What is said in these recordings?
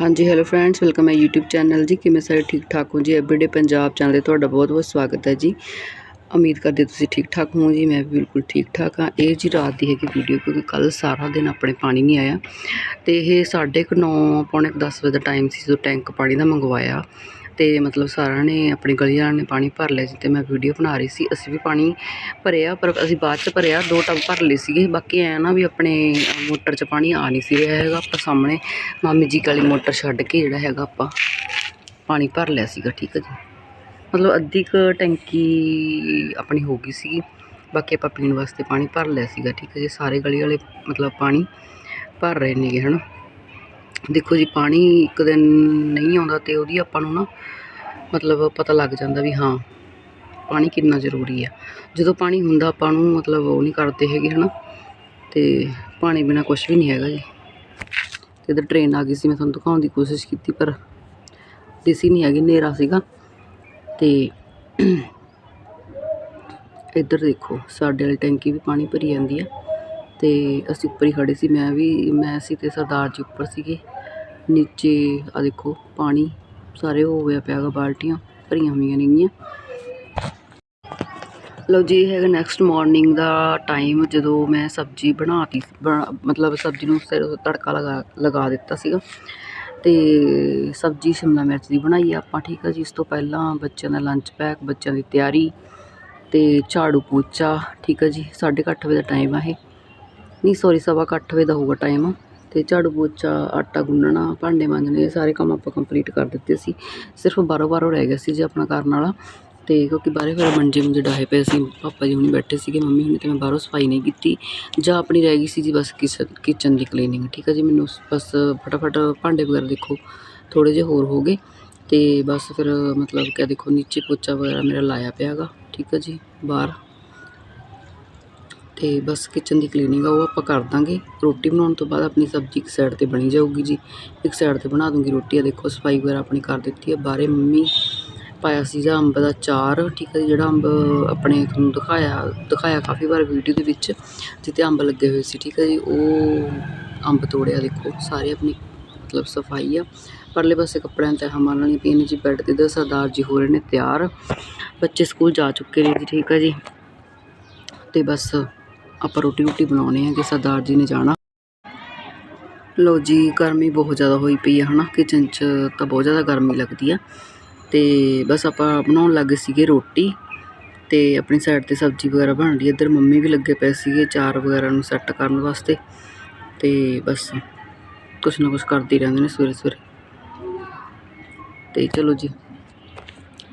ਹਾਂਜੀ hello friends welcome ਹੈ YouTube channel ਜੀ। ਕਿਵੇਂ ਸਾਰੇ ਠੀਕ ਠਾਕ ਹੋ ਜੀ? ਐਵਰੀਡੇ ਪੰਜਾਬ ਚੈਨਲ ਤੇ ਤੁਹਾਡਾ ਬਹੁਤ ਬਹੁਤ ਸਵਾਗਤ ਹੈ ਜੀ। ਉਮੀਦ ਕਰਦੇ ਤੁਸੀਂ ਠੀਕ ਠਾਕ ਹੋ ਜੀ, ਮੈਂ ਵੀ ਬਿਲਕੁਲ ਠੀਕ ਠਾਕ ਹਾਂ। ਇਹ ਜੀ ਰਾਤ ਦੀ ਹੈਗੀ ਵੀਡੀਓ ਕਿਉਂਕਿ ਕੱਲ ਸਾਰਾ ਦਿਨ ਆਪਣੇ ਪਾਣੀ ਨਹੀਂ ਆਇਆ। ਤੇ ਇਹ ਸਾਢੇ ਕੁ ਨੌ, ਪੌਣੇ ਕੁ ਦਸ ਵਜੇ ਦਾ ਟਾਈਮ ਸੀ ਜਦੋਂ ਟੈਂਕ ਪਾਣੀ ਦਾ ਮੰਗਵਾਇਆ। ਤੇ ਮਤਲਬ ਸਾਰਿਆਂ ਨੇ ਆਪਣੀ ਗਲੀ ਵਾਲਿਆਂ ਨੇ ਪਾਣੀ ਭਰ ਲਿਆ ਸੀ ਮੈਂ ਵੀਡੀਓ ਬਣਾ ਰਹੀ ਸੀ। ਅਸੀਂ ਵੀ ਪਾਣੀ ਭਰਿਆ, ਪਰ ਅਸੀਂ ਬਾਅਦ ਚ ਭਰਿਆ, ਦੋ ਟੱਬ ਭਰ ਲਏ ਸੀਗੇ। ਬਾਕੀ ਐ ਨਾ ਵੀ ਆਪਣੇ ਮੋਟਰ 'ਚ ਪਾਣੀ ਆ ਨਹੀਂ ਸੀ ਰਿਹਾ ਹੈਗਾ। ਆਪਾਂ ਸਾਹਮਣੇ ਮਾਮੀ ਜੀ ਕਾਲੀ ਮੋਟਰ ਛੱਡ ਕੇ ਜਿਹੜਾ ਹੈਗਾ ਆਪਾਂ ਪਾਣੀ ਭਰ ਲਿਆ ਸੀਗਾ, ਠੀਕ ਹੈ ਜੀ। ਮਤਲਬ ਅੱਧੀ ਕੁ ਟੈਂਕੀ ਆਪਣੀ ਹੋ ਗਈ ਸੀਗੀ। ਬਾਕੀ ਆਪਾਂ ਪੀਣ ਵਾਸਤੇ ਪਾਣੀ ਭਰ ਲਿਆ ਸੀਗਾ, ਠੀਕ ਹੈ ਜੀ। ਸਾਰੇ ਗਲੀ ਵਾਲੇ ਮਤਲਬ ਪਾਣੀ ਭਰ ਰਹੇ ਨੇਗੇ, ਹਨਾ। ਦੇਖੋ ਜੀ, ਪਾਣੀ ਇੱਕ ਦਿਨ ਨਹੀਂ ਆਉਂਦਾ ਤੇ ਉਹਦੀ ਆਪਾਂ ਨੂੰ ਨਾ ਮਤਲਬ ਪਤਾ ਲੱਗ ਜਾਂਦਾ ਵੀ ਹਾਂ, ਪਾਣੀ ਕਿੰਨਾ ਜ਼ਰੂਰੀ ਆ। ਜਦੋਂ ਪਾਣੀ ਹੁੰਦਾ ਆਪਾਂ ਨੂੰ ਮਤਲਬ ਉਹ ਨਹੀਂ ਕਰਦੇ ਹੈਗੇ, ਹਨਾ। ਤੇ ਪਾਣੀ ਬਿਨਾ ਕੁਝ ਵੀ ਨਹੀਂ ਹੈਗਾ ਜੀ। ਤੇ ਇਧਰ ਟ੍ਰੇਨ ਆ ਗਈ ਸੀ, ਮੈਂ ਤੁਹਾਨੂੰ ਦਿਖਾਉਣ ਦੀ ਕੋਸ਼ਿਸ਼ ਕੀਤੀ, ਪਰ ਦਿਸੀ ਨਹੀਂ ਹੈਗੀ, ਹਨੇਰਾ ਸੀਗਾ। ਤੇ ਇੱਧਰ ਦੇਖੋ, ਸਾਡੇ ਵਾਲੀ ਟੈਂਕੀ ਵੀ ਪਾਣੀ ਭਰੀ ਜਾਂਦੀ ਆ। ਤੇ ਅਸੀਂ ਉੱਪਰ ਹੀ ਖੜੇ ਸੀ, ਮੈਂ ਵੀ, ਮੈਂ ਸੀ ਤੇ ਸਰਦਾਰ ਜੀ ਉੱਪਰ ਸੀਗੇ। ਨੀਚੇ ਆ ਦੇਖੋ, ਪਾਣੀ। ਸਾਰੇ ਹੋ ਗਿਆ ਪਿਆ ਗਾ ਬਾਲਟੀਆਂ, ਭਰੀਆਂ ਹੋਈਆਂ ਨੇਗੀਆਂ ਲਓ ਜੀ ਹੈਗਾ ਨੈਕਸਟ ਮਾਰਨਿੰਗ ਦਾ ਟਾਈਮ ਜਦੋਂ ਮੈਂ ਸਬਜ਼ੀ ਬਣਾਤੀ, ਬਣਾ- ਮਤਲਬ ਸਬਜ਼ੀ ਨੂੰ ਸਿਰ ਤੜਕਾ ਲਗਾ ਲਗਾ ਦਿੱਤਾ ਸੀਗਾ। ਤੇ ਸਬਜ਼ੀ ਸ਼ਿਮਲਾ ਮਿਰਚ ਦੀ ਬਣਾਈ ਆਪਾਂ, ਠੀਕ ਆ ਜੀ। ਇਸ ਤੋਂ ਪਹਿਲਾਂ ਬੱਚਿਆਂ ਦਾ ਲੰਚ ਪੈਕ ਬੱਚਿਆਂ ਦੀ ਤਿਆਰੀ ਤੇ ਝਾੜੂ ਪੋਚਾ, ਠੀਕ ਆ ਜੀ। 8:30 ਵਜੇ ਦਾ ਟਾਈਮ ਆ ਇਹ। ਨਹੀਂ ਸੌਰੀ ਸਵਾ ਕੁ ਅੱਠ ਵਜੇ ਦਾ ਹੋਊਗਾ ਟਾਈਮ ਅਤੇ ਝਾੜੂ ਪੋਚਾ, ਆਟਾ ਗੁੰਨਣਾ, ਭਾਂਡੇ ਮਾਂਜਣੇ, ਇਹ ਸਾਰੇ ਕੰਮ ਆਪਾਂ ਕੰਪਲੀਟ ਕਰ ਦਿੱਤੇ ਸੀ। ਸਿਰਫ ਬਾਹਰੋਂ ਬਾਹਰੋਂ ਰਹਿ ਗਿਆ ਸੀ ਜੀ ਆਪਣਾ ਕਰਨ ਵਾਲਾ ਅਤੇ ਕਿਉਂਕਿ ਬਾਹਰੇ ਫਿਰ ਮੰਜੇ ਮੁੰਜੇ ਡਾਹੇ ਪਏ ਸੀ, ਪਾਪਾ ਜੀ ਹੁਣੀ ਬੈਠੇ ਸੀਗੇ, ਮੰਮੀ ਹੁਣੀ ਤੇ ਮੈਂ ਬਾਹਰੋਂ ਸਫ਼ਾਈ ਨਹੀਂ ਕੀਤੀ। ਜਾਂ ਆਪਣੀ ਰਹਿ ਗਈ ਸੀ ਜੀ ਬਸ ਕਿਚਨ ਦੀ ਕਲੀਨਿੰਗ ਠੀਕ ਹੈ ਜੀ? ਮੈਨੂੰ ਬਸ ਫਟਾਫਟ ਭਾਂਡੇ ਵਗੈਰਾ ਦੇਖੋ, ਥੋੜ੍ਹੇ ਜਿਹੇ ਹੋਰ ਹੋ ਗਏ। ਅਤੇ ਬਸ ਫਿਰ ਮਤਲਬ ਕਿ ਦੇਖੋ, ਨੀਚੇ ਪੋਚਾ ਵਗੈਰਾ ਮੇਰਾ ਲਾਇਆ ਪਿਆ ਗਾ ਠੀਕ ਹੈ ਜੀ, ਬਾਹਰ। ਤੇ ਬਸ ਕਿਚਨ ਦੀ ਕਲੀਨਿੰਗ ਆ ਉਹ ਆਪਾਂ ਕਰ ਦਾਂਗੇ। ਰੋਟੀ ਬਣਾਉਣ ਤੋਂ ਬਾਅਦ ਆਪਣੀ ਸਬਜ਼ੀ ਇੱਕ ਸਾਈਡ ਤੇ ਬਣੀ ਜਾਊਗੀ ਜੀ। ਇੱਕ ਸਾਈਡ ਤੇ ਬਣਾ ਦੂੰਗੀ ਰੋਟੀ। ਆ ਦੇਖੋ ਸਫ਼ਾਈ ਵਗੈਰਾ ਆਪਣੀ ਕਰ ਦਿੱਤੀ ਆ। ਬਾਹਰੇ ਮੰਮੀ ਪਾਇਆ ਸੀ ਜਾਂ ਅੰਬ ਦਾ ਚਾਰ ਠੀਕ ਹੈ ਜੀ, ਜਿਹੜਾ ਅੰਬ ਆਪਣੇ ਤੁਹਾਨੂੰ ਦਿਖਾਇਆ ਦਿਖਾਇਆ ਕਾਫੀ ਵਾਰ ਵੀਡੀਓ ਦੇ ਵਿੱਚ ਜਿੱਤੇ ਅੰਬ ਲੱਗੇ ਹੋਏ ਸੀ ਠੀਕ ਹੈ ਜੀ? ਉਹ ਅੰਬ ਤੋੜਿਆ ਦੇਖੋ ਸਾਰੇ ਆਪਣੀ ਮਤਲਬ ਸਫ਼ਾਈ ਆ। ਪਰਲੇ ਪਾਸੇ ਕੱਪੜਿਆਂ ਤੇ ਹਮਾਂ ਵਾਲੀਆਂ ਪਈਆਂ ਜੀ ਬੈੱਡ ਤੇ ਤੇ ਸਰਦਾਰ ਜੀ ਹੋ ਰਹੇ ਨੇ ਤਿਆਰ। ਬੱਚੇ ਸਕੂਲ ਜਾ ਚੁੱਕੇ ਨੇ ਜੀ ਠੀਕ ਹੈ ਜੀ? ਤੇ ਬਸ ਆਪਾਂ ਰੋਟੀ ਰੋਟੀ ਬਣਾਉਣੇ ਆ ਕਿ ਸਰਦਾਰ ਜੀ ਨੇ ਜਾਣਾ। ਲੋ ਜੀ, ਗਰਮੀ ਬਹੁਤ ਜ਼ਿਆਦਾ ਹੋਈ ਪਈ ਆ, ਹਨਾ? ਕਿਚਨ 'ਚ ਤਾਂ ਬਹੁਤ ਜ਼ਿਆਦਾ ਗਰਮੀ ਲੱਗਦੀ ਆ। ਤੇ ਬਸ ਆਪਾਂ ਬਣਾਉਣ ਲੱਗੇ ਸੀਗੇ ਰੋਟੀ ਤੇ ਆਪਣੀ ਸਾਈਡ ਤੇ ਸਬਜ਼ੀ ਵਗੈਰਾ ਬਣ ਰਹੀ ਇੱਧਰ ਮੰਮੀ ਵੀ ਲੱਗੇ ਪਏ ਸੀਗੇ ਚਾਰ ਵਗੈਰਾ ਨੂੰ ਸੈੱਟ ਕਰਨ ਵਾਸਤੇ। ਤੇ ਬਸ ਕੁਛ ਨਾ ਕੁਛ ਕਰਦੇ ਰਹਿੰਦੇ ਨੇ ਸਵੇਰੇ ਸਵੇਰੇ। ਤੇ ਚਲੋ ਜੀ,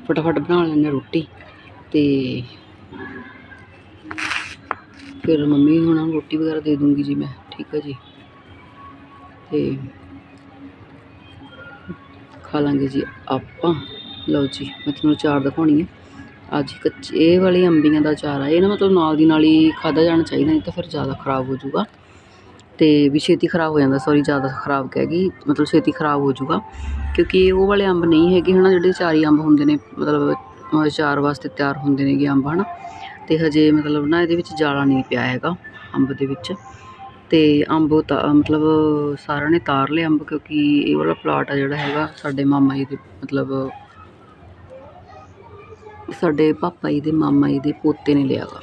ਫਟਾਫਟ ਬਣਾ ਲੈਂਦੇ ਰੋਟੀ ਤੇ ਫਿਰ ਮੰਮੀ ਹੁਣਾਂ ਨੂੰ ਰੋਟੀ ਵਗੈਰਾ ਦੇ ਦੂੰਗੀ ਜੀ ਮੈਂ, ਠੀਕ ਹੈ ਜੀ। ਤੇ ਖਾ ਲਾਂਗੇ ਜੀ ਆਪਾਂ। ਲਓ ਜੀ, ਮੈਂ ਤੁਹਾਨੂੰ ਚਾਰ ਦਿਖਾਉਣੀ ਹੈ ਅੱਜ ਕੱਚੇ ਇਹ ਵਾਲੀ ਅੰਬੀਆਂ ਦਾ ਚਾਰ ਆ, ਇਹ ਨਾ ਮਤਲਬ ਨਾਲ ਦੀ ਨਾਲ ਹੀ ਖਾਦਾ ਜਾਣਾ ਚਾਹੀਦਾ, ਨਹੀਂ ਤਾਂ ਫਿਰ ਜ਼ਿਆਦਾ ਖਰਾਬ ਹੋ ਜਾਊਗਾ। ਤੇ ਵੀ ਛੇਤੀ ਖਰਾਬ ਹੋ ਜਾਂਦਾ ਸੌਰੀ ਜ਼ਿਆਦਾ ਖਰਾਬ ਕਹਿ ਗਈ, ਮਤਲਬ ਛੇਤੀ ਖਰਾਬ ਹੋ ਜਾਊਗਾ। ਕਿਉਂਕਿ ਉਹ ਵਾਲੇ ਅੰਬ ਨਹੀਂ ਹੈਗੇ ਹਨਾ, ਜਿਹੜੇ ਚਾਰੀ ਅੰਬ ਹੁੰਦੇ ਨੇ, ਮਤਲਬ ਚਾਰ ਵਾਸਤੇ ਤਿਆਰ ਹੁੰਦੇ ਨੇਗੇ ਅੰਬ, ਹਨਾ। ਤੇ ਹਜੇ ਮਤਲਬ ਨਾ ਇਹਦੇ ਵਿੱਚ ਜਾਲਾ ਨਹੀਂ ਪਿਆ ਹੈਗਾ ਅੰਬ ਦੇ ਵਿੱਚ। ਤੇ ਅੰਬ ਤਾਂ ਮਤਲਬ ਸਾਰਿਆਂ ਨੇ ਤਾਰ ਲਿਆ ਅੰਬ ਕਿਉਂਕਿ ਇਹ ਵਾਲਾ ਪਲਾਟ ਆ ਜਿਹੜਾ ਹੈਗਾ ਸਾਡੇ ਮਾਮਾ ਜੀ ਦੇ ਮਤਲਬ ਸਾਡੇ ਪਾਪਾ ਜੀ ਦੇ ਮਾਮਾ ਜੀ ਦੇ ਪੋਤੇ ਨੇ ਲਿਆ ਗਾ।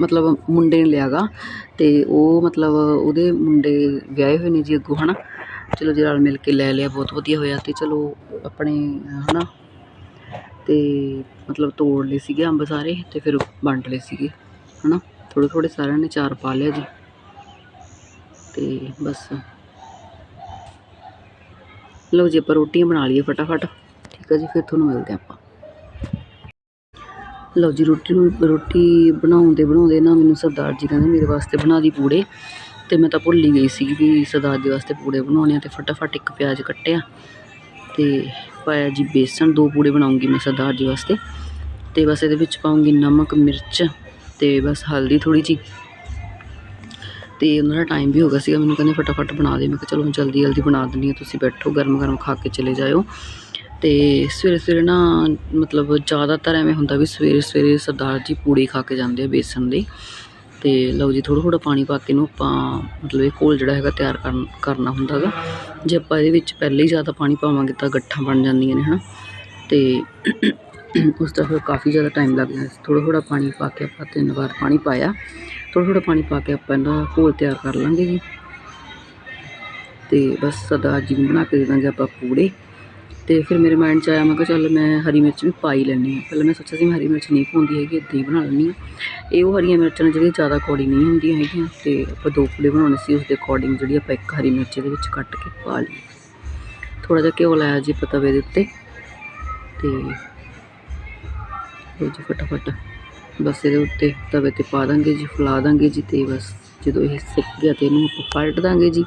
ਮਤਲਬ ਮੁੰਡੇ ਨੇ ਲਿਆ ਗਾ ਤੇ ਉਹ ਮਤਲਬ ਉਹਦੇ ਮੁੰਡੇ ਵਿਆਹੇ ਹੋਏ ਨੇ ਜੀ ਅੱਗੋਂ, ਹਨਾ। ਚਲੋ ਜੀ ਰਲ ਮਿਲ ਕੇ ਲੈ ਲਿਆ, ਬਹੁਤ ਵਧੀਆ ਹੋਇਆ ਤੇ ਚਲੋ ਆਪਣੇ, ਹਨਾ। ਤੇ ਮਤਲਬ ਤੋੜ ਲਏ ਸੀਗੇ ਅੰਬ ਸਾਰੇ ਤੇ ਫਿਰ ਵੰਡ ਲਏ ਸੀਗੇ, ਹਨਾ? ਥੋੜ੍ਹੇ ਥੋੜ੍ਹੇ ਸਾਰਿਆਂ ਨੇ ਚਾਰ ਪਾ ਲਿਆ ਜੀ। ਤੇ ਬਸ। ਲਓ ਜੀ, ਆਪਾਂ ਰੋਟੀਆਂ ਬਣਾ ਲਈਏ ਫਟਾਫਟ। ਠੀਕ ਹੈ ਜੀ, ਫਿਰ ਤੁਹਾਨੂੰ ਮਿਲਦੇ ਆਪਾਂ। ਲਓ ਜੀ, ਰੋਟੀ ਨੂੰ, ਰੋਟੀ ਬਣਾਉਂਦੇ ਬਣਾਉਂਦੇ ਨਾ ਮੈਨੂੰ ਸਰਦਾਰ ਜੀ ਕਹਿੰਦੇ ਮੇਰੇ ਵਾਸਤੇ ਬਣਾ ਦੀ ਪੂੜੇ। ਤੇ ਮੈਂ ਤਾਂ ਭੁੱਲ ਹੀ ਗਈ ਸੀ ਵੀ ਸਰਦਾਰ ਜੀ ਵਾਸਤੇ ਪੂੜੇ ਬਣਾਉਣੇ ਆ ਤੇ ਫਟਾਫਟ ਇੱਕ ਪਿਆਜ਼ ਕੱਟਿਆ। ਤੇ ਪਾਇਆ ਜੀ ਬੇਸਣ ਦੋ ਪੂੜੇ ਬਣਾਉਂਗੀ ਮੈਂ ਸਰਦਾਰ ਜੀ ਵਾਸਤੇ। ਤੇ ਬਸ ਇਹਦੇ ਵਿੱਚ ਪਾਉਂਗੀ ਨਮਕ, ਮਿਰਚ ਤੇ ਬਸ ਹਲਦੀ ਥੋੜੀ ਜੀ ਤੇ ਉਹਨਾਂ ਦਾ ਟਾਈਮ ਵੀ ਹੋ ਗਿਆ ਸੀਗਾ, ਮੈਨੂੰ ਕਹਿੰਦੇ ਫਟਾਫਟ ਬਣਾ ਦੇ। ਮੈਂ ਕਿਹਾ ਚਲੋ ਜਲਦੀ ਜਲਦੀ ਬਣਾ ਦਿੰਦੀ ਹਾਂ, ਤੁਸੀਂ ਬੈਠੋ, ਗਰਮ ਗਰਮ ਖਾ ਕੇ ਚਲੇ ਜਾਇਓ। ਤੇ ਸਵੇਰੇ ਸਵੇਰੇ ਨਾ ਮਤਲਬ ਜ਼ਿਆਦਾਤਰ ਐਵੇਂ ਹੁੰਦਾ ਵੀ ਸਵੇਰੇ ਸਵੇਰੇ ਸਰਦਾਰ ਜੀ ਪੂੜੇ ਖਾ ਕੇ ਜਾਂਦੇ ਆ ਬੇਸਣ ਦੇ। ਤੇ ਲਓ ਜੀ ਥੋੜਾ ਥੋੜਾ ਪਾਣੀ ਪਾ ਕੇ ਇਹਨੂੰ ਆਪਾਂ ਮਤਲਬ ਇਹ ਘੋਲ ਜਿਹੜਾ ਹੈਗਾ ਤਿਆਰ ਕਰਨ, ਕਰਨਾ ਹੁੰਦਾ ਗਾ ਜੇ ਆਪਾਂ ਇਹਦੇ ਵਿੱਚ ਪਹਿਲੇ ਹੀ ਜ਼ਿਆਦਾ ਪਾਣੀ ਪਾਵਾਂਗੇ ਤਾਂ ਗੱਠਾਂ ਬਣ ਜਾਂਦੀਆਂ ਨੇ, ਹਨਾ? ਤੇ ਉਸ ਦਾ ਫਿਰ ਕਾਫੀ ਜ਼ਿਆਦਾ ਟਾਈਮ ਲੱਗ ਜਾਂਦਾ। ਥੋੜਾ ਥੋੜਾ ਪਾਣੀ ਪਾ ਕੇ ਆਪਾਂ ਤਿੰਨ ਵਾਰ ਪਾਣੀ ਪਾਇਆ। ਥੋੜਾ ਥੋੜਾ ਪਾਣੀ ਪਾ ਕੇ ਆਪਾਂ ਇਹਦਾ ਘੋਲ ਤਿਆਰ ਕਰ ਲਾਂਗੇ ਜੀ। ਤੇ ਬਸ ਸਰਦਾਰ ਅੱਜ ਨੂੰ ਬਣਾ ਕੇ ਦੇ ਦਾਂਗੇ ਆਪਾਂ ਪੂੜੇ। ਤੇ ਫਿਰ ਮੇਰੇ ਮਾਈਂਡ 'ਚ ਆਇਆ, ਮੈਂ ਕਿਹਾ ਚੱਲ ਮੈਂ ਹਰੀ ਮਿਰਚ ਵੀ ਪਾਈ ਲੈਂਦੀ ਹਾਂ। ਪਹਿਲਾਂ ਮੈਂ ਸੋਚਿਆ ਸੀ ਮੈਂ ਹਰੀ ਮਿਰਚ ਨਹੀਂ ਪਾਉਂਦੀ ਹੈਗੀ, ਇੱਦਾਂ ਹੀ ਬਣਾ ਲੈਂਦੀ ਹਾਂ। ਇਹ ਉਹ ਹਰੀਆਂ ਮਿਰਚਾਂ ਨੇ ਜਿਹੜੀਆਂ ਜ਼ਿਆਦਾ ਕੌੜੀ ਨਹੀਂ ਹੁੰਦੀਆਂ ਹੈਗੀਆਂ ਤੇ ਆਪਾਂ ਦੋ ਪੂੜੇ ਬਣਾਉਣੇ ਸੀ ਉਸ ਦੇ ਅਕੋਰਡਿੰਗ ਜਿਹੜੀ ਆਪਾਂ ਇੱਕ ਹਰੀ ਮਿਰਚ ਦੇ ਵਿੱਚ ਕੱਟ ਕੇ ਪਾ ਲਈ। ਥੋੜਾ ਜਿਹਾ ਘਿਓ ਲਾਇਆ ਜੀ ਆਪਾਂ ਤਵੇ ਦੇ ਉੱਤੇ ਤੇ ਲਓ ਜੀ ਫਟਾਫਟ। ਬਸ ਇਹਦੇ ਉੱਤੇ ਤਵੇ ਤੇ ਪਾ ਦਾਂਗੇ ਜੀ, ਫੁਲਾ ਦਾਂਗੇ ਜੀ ਤੇ ਬਸ। ਜਦੋਂ ਇਹ ਸਿੱਕ ਗਿਆ ਤੇ ਇਹਨੂੰ ਆਪਾਂ ਪਲਟ ਦਾਂਗੇ ਜੀ।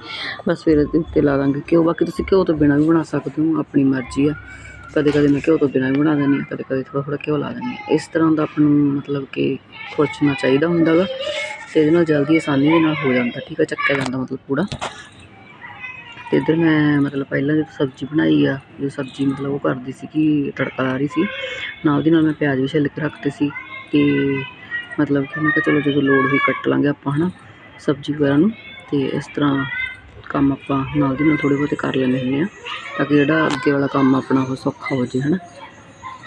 ਬਸ ਫਿਰ ਇਹਦੇ ਉੱਤੇ ਲਾ ਦਾਂਗੇ ਘਿਓ। ਬਾਕੀ ਤੁਸੀਂ ਘਿਓ ਤੋਂ ਬਿਨਾਂ ਵੀ ਬਣਾ ਸਕਦੇ ਹੋ, ਆਪਣੀ ਮਰਜ਼ੀ ਆ। ਕਦੇ ਕਦੇ ਮੈਂ ਘਿਓ ਤੋਂ ਬਿਨਾਂ ਵੀ ਬਣਾ ਦਿੰਦੀ ਹਾਂ, ਕਦੇ ਕਦੇ ਥੋੜਾ ਥੋੜਾ ਘਿਓ ਲਾ ਦਿੰਦੀ ਹਾਂ। ਇਸ ਤਰ੍ਹਾਂ ਦਾ ਆਪਾਂ ਨੂੰ ਮਤਲਬ ਕਿ ਖੁਰਚਣਾ ਚਾਹੀਦਾ ਹੁੰਦਾ ਗਾ ਤੇ ਇਹਦੇ ਨਾਲ ਜਲਦੀ ਆਸਾਨੀ ਦੇ ਨਾਲ ਹੋ ਜਾਂਦਾ। ਠੀਕ ਆ, ਚੱਕਿਆ ਜਾਂਦਾ ਮਤਲਬ ਪੂੜਾ ਤੇ ਇੱਧਰ ਮੈਂ ਮਤਲਬ ਪਹਿਲਾਂ ਜਦੋਂ ਸਬਜ਼ੀ ਬਣਾਈ ਆ ਜੋ ਸਬਜ਼ੀ ਮਤਲਬ ਉਹ ਕਰਦੀ ਸੀ ਕਿ ਤੜਕਾ ਲਾ ਰਹੀ ਸੀ, ਨਾਲ ਦੀ ਨਾਲ ਮੈਂ ਪਿਆਜ਼ ਵੀ ਛਿੱਲ ਕੇ ਰੱਖਤੇ ਸੀ। ਤੇ ਮਤਲਬ ਕਿ ਮੈਂ ਕਿਹਾ ਚਲੋ ਜਦੋਂ ਲੋੜ ਹੋਈ ਕੱਟ ਲਾਂਗੇ ਆਪਾਂ, ਹਨਾ। ਸਬਜ਼ੀ ਵਗੈਰਾ ਨੂੰ ਤੇ ਇਸ ਤਰ੍ਹਾਂ ਕੰਮ ਆਪਾਂ ਨਾਲ ਦੀ ਨਾਲ ਥੋੜ੍ਹੇ ਬਹੁਤੇ ਕਰ ਲੈਂਦੇ ਹੁੰਦੇ ਆ ਤਾਂ ਕਿ ਜਿਹੜਾ ਅੱਗੇ ਵਾਲਾ ਕੰਮ ਆਪਣਾ ਉਹ ਸੌਖਾ ਹੋ ਜੇ ਹਨਾ?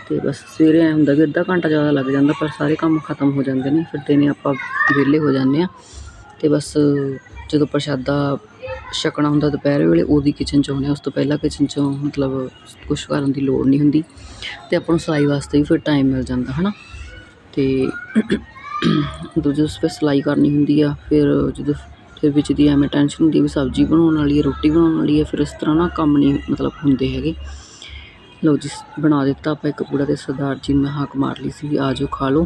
ਤੇ ਬਸ ਸਵੇਰੇ ਐ ਹੁੰਦਾ ਕਿ ਅੱਧਾ ਘੰਟਾ ਜ਼ਿਆਦਾ ਲੱਗ ਜਾਂਦਾ, ਪਰ ਸਾਰੇ ਕੰਮ ਖਤਮ ਹੋ ਜਾਂਦੇ ਨੇ, ਫਿਰ ਦਿਨੇ ਆਪਾਂ ਵਿਹਲੇ ਹੋ ਜਾਂਦੇ ਆ ਤੇ ਬਸ ਜਦੋਂ ਪ੍ਰਸ਼ਾਦਾ ਛਕਣਾ ਹੁੰਦਾ ਦੁਪਹਿਰ ਵੇਲੇ, ਉਹਦੀ ਕਿਚਨ 'ਚ ਹੁੰਦੇ ਹਾਂ। ਉਸ ਤੋਂ ਪਹਿਲਾਂ ਕਿਚਨ 'ਚੋਂ ਮਤਲਬ ਕੁਛ ਕਰਨ ਦੀ ਲੋੜ ਨਹੀਂ ਹੁੰਦੀ ਤੇ ਆਪਾਂ ਨੂੰ ਸਿਲਾਈ ਵਾਸਤੇ ਵੀ ਫਿਰ ਟਾਈਮ ਮਿਲ ਜਾਂਦਾ, ਹਨਾ? ਤੇ ਦੂਜੇ ਉਸ 'ਤੇ ਸਿਲਾਈ ਕਰਨੀ ਹੁੰਦੀ ਆ, ਫਿਰ ਜਦੋਂ ਫਿਰ ਵਿੱਚ ਦੀ ਐਵੇਂ ਟੈਨਸ਼ਨ ਹੁੰਦੀ ਵੀ ਸਬਜ਼ੀ ਬਣਾਉਣ ਵਾਲੀ ਹੈ ਰੋਟੀ ਬਣਾਉਣ ਵਾਲੀ ਹੈ ਫਿਰ ਇਸ ਤਰ੍ਹਾਂ ਨਾ ਕੰਮ ਨਹੀਂ ਮਤਲਬ ਹੁੰਦੇ ਹੈਗੇ। ਲਓ ਜੀ, ਬਣਾ ਦਿੱਤਾ ਆਪਾਂ ਇੱਕ ਪੂੜਾ ਤੇ ਸਰਦਾਰ ਜੀ ਨੂੰ ਮੈਂ ਹਾਕ ਮਾਰ ਲਈ ਸੀ ਵੀ ਆ ਜਾਓ, ਖਾ ਲਓ।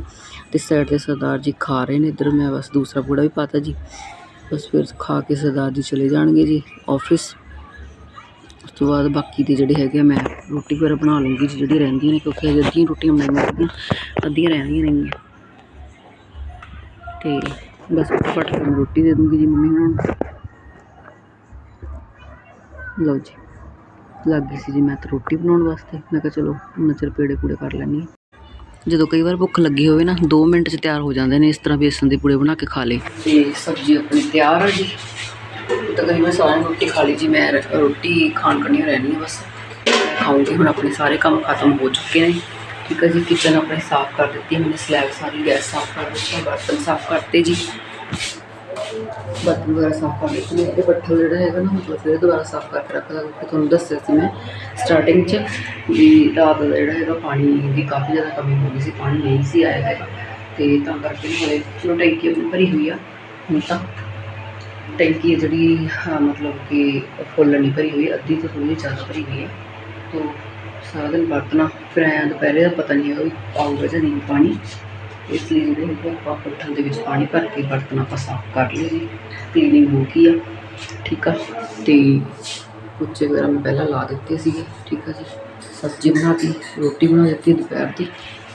ਅਤੇ ਸਾਈਡ ਤੇ ਸਰਦਾਰ ਜੀ ਖਾ ਰਹੇ ਨੇ, ਇੱਧਰ ਮੈਂ ਬਸ ਦੂਸਰਾ ਪੂੜਾ ਵੀ ਪਾਤਾ ਜੀ। ਬਸ ਫਿਰ ਖਾ ਕੇ ਸਰਦਾਰ ਜੀ ਚਲੇ ਜਾਣਗੇ ਜੀ ਆਫਿਸ ਉਸ ਤੋਂ ਬਾਅਦ ਬਾਕੀ ਦੇ ਜਿਹੜੇ ਹੈਗੇ ਆ, ਮੈਂ ਰੋਟੀ ਵਗੈਰਾ ਬਣਾ ਲੂੰਗੀ ਜੀ, ਜਿਹੜੀ ਰਹਿੰਦੀਆਂ ਨੇ, ਕਿਉਂਕਿ ਅਜੇ ਅੱਧੀਆਂ ਰੋਟੀਆਂ ਬਣਾਈਆਂ ਸੀਗੀਆਂ, ਅੱਧੀਆਂ ਰਹਿੰਦੀਆਂ ਨੇਗੀਆਂ। ਤੇ ਬਸ ਫਟਾਫਟ ਮੈਂ ਰੋਟੀ ਦੇ ਦੂੰਗੀ ਜੀ ਮੰਮੀ ਹੁਣਾਂ। ਨੂੰ ਲਓ ਜੀ, ਲੱਗ ਗਈ ਸੀ ਜੀ ਮੈਂ ਤਾਂ ਰੋਟੀ ਬਣਾਉਣ ਵਾਸਤੇ। ਮੈਂ ਕਿਹਾ ਚਲੋ ਹੁਣ ਚਿਰ ਪੇੜੇ ਪੂੜੇ ਕਰ ਲੈਂਦੀ ਹਾਂ। ਜਦੋਂ ਕਈ ਵਾਰ ਭੁੱਖ ਲੱਗੀ ਹੋਵੇ ਨਾ 2 ਮਿੰਟ 'ਚ ਤਿਆਰ ਹੋ ਜਾਂਦੇ ਨੇ ਇਸ ਤਰ੍ਹਾਂ ਬੇਸਨ ਦੇ ਪੂੜੇ ਬਣਾ ਕੇ ਖਾ ਲੇ ਤੇ ਸਬਜ਼ੀ ਆਪਣੀ ਤਿਆਰ ਆ ਜੀ। ਤਕਰੀਬਨ ਸਾਰਿਆਂ ਨੇ ਰੋਟੀ ਖਾ ਲਈ ਜੀ ਮੈਂ। ਰੋਟੀ ਖਾਣ ਕਰਨੀ ਰਹਿਣੀ ਹੈ ਬਸ। ਖਾਉਂਗੀ ਹੁਣ ਆਪਣੇ ਸਾਰੇ ਕੰਮ ਖਤਮ ਹੋ ਚੁੱਕੇ ਨੇ। ਠੀਕ ਹੈ ਜੀ ਕਿਚਨ ਆਪਣੀ ਸਾਫ਼ ਕਰ ਦਿੱਤੀ ਮੈंने ਸਲੈਬ ਸਾਰੀ ਗੈਸ ਸਾਫ਼ ਕਰ ਦਿੱਤਾ ਬਰਤਨ ਸਾਫ਼ ਕਰਤੇ ਜੀ ਬਰਤਨ ਵਗੈਰਾ ਸਾਫ਼ ਕਰ ਦਿੱਤੇ ਨੇ ਇਹ ਬੱਠਲ ਜਿਹੜਾ ਹੈਗਾ ਨਾ ਮਤਲਬ ਫਿਰ ਦੁਬਾਰਾ ਸਾਫ਼ ਕਰਕੇ ਰੱਖਦਾ ਕਿਉਂਕਿ ਤੁਹਾਨੂੰ ਦੱਸਿਆ ਸੀ ਮੈਂ ਸਟਾਰਟਿੰਗ 'ਚ ਵੀ ਰਾਤ ਦਾ ਜਿਹੜਾ ਹੈਗਾ ਪਾਣੀ ਦੀ ਕਾਫੀ ਜ਼ਿਆਦਾ ਕਮੀ ਹੋ ਗਈ ਸੀ ਪਾਣੀ ਨਹੀਂ ਸੀ ਆਇਆ ਹੈਗਾ ਤੇ ਤਾਂ ਕਰਕੇ ਨਾ ਹਲੇ ਚਲੋ ਟੈਂਕੀ ਆਪਣੀ ਭਰੀ ਹੋਈ ਆ ਹੁਣ ਤਾਂ ਟੈਂਕੀ ਹੈ ਜਿਹੜੀ ਹਾਂ, ਮਤਲਬ ਕਿ ਫੁੱਲ ਨਹੀਂ ਭਰੀ ਹੋਈ ਅੱਧੀ ਤੋਂ ਥੋੜੀ ਜਿਹੀ ਜ਼ਿਆਦਾ ਭਰੀ ਹੋਈ ਹੈ ਤੋਂ ਸਾਰਾ ਦਿਨ ਵਰਤਣਾ, ਫਿਰ ਐਂ ਦੁਪਹਿਰੇ ਦਾ ਪਤਾ ਨਹੀਂ ਹੈਗਾ ਵੀ ਪਾਊਗਾ ਜਾਂ ਨਹੀਂ ਪਾਣੀ। ਇਸ ਲਈ ਜਿਹੜੇ ਹੈਗੇ ਆਪਾਂ ਬੱਠਲ ਦੇ ਵਿੱਚ ਪਾਣੀ ਭਰ ਕੇ ਬਰਤਨ ਆਪਾਂ ਸਾਫ਼ ਕਰ ਲਏ ਜੀ। ਕਲੀਨਿੰਗ ਹੋ ਗਈ ਆ, ਠੀਕ ਆ? ਤੇ ਕੁੱਚੇ ਵਗੈਰਾ ਮੈਂ ਪਹਿਲਾਂ ਲਾ ਦਿੱਤੇ ਸੀਗੇ, ਠੀਕ ਆ ਜੀ। ਸਬਜ਼ੀ ਬਣਾਤੀ ਰੋਟੀ ਬਣਾ ਦਿੱਤੀ ਦੁਪਹਿਰ ਦੀ।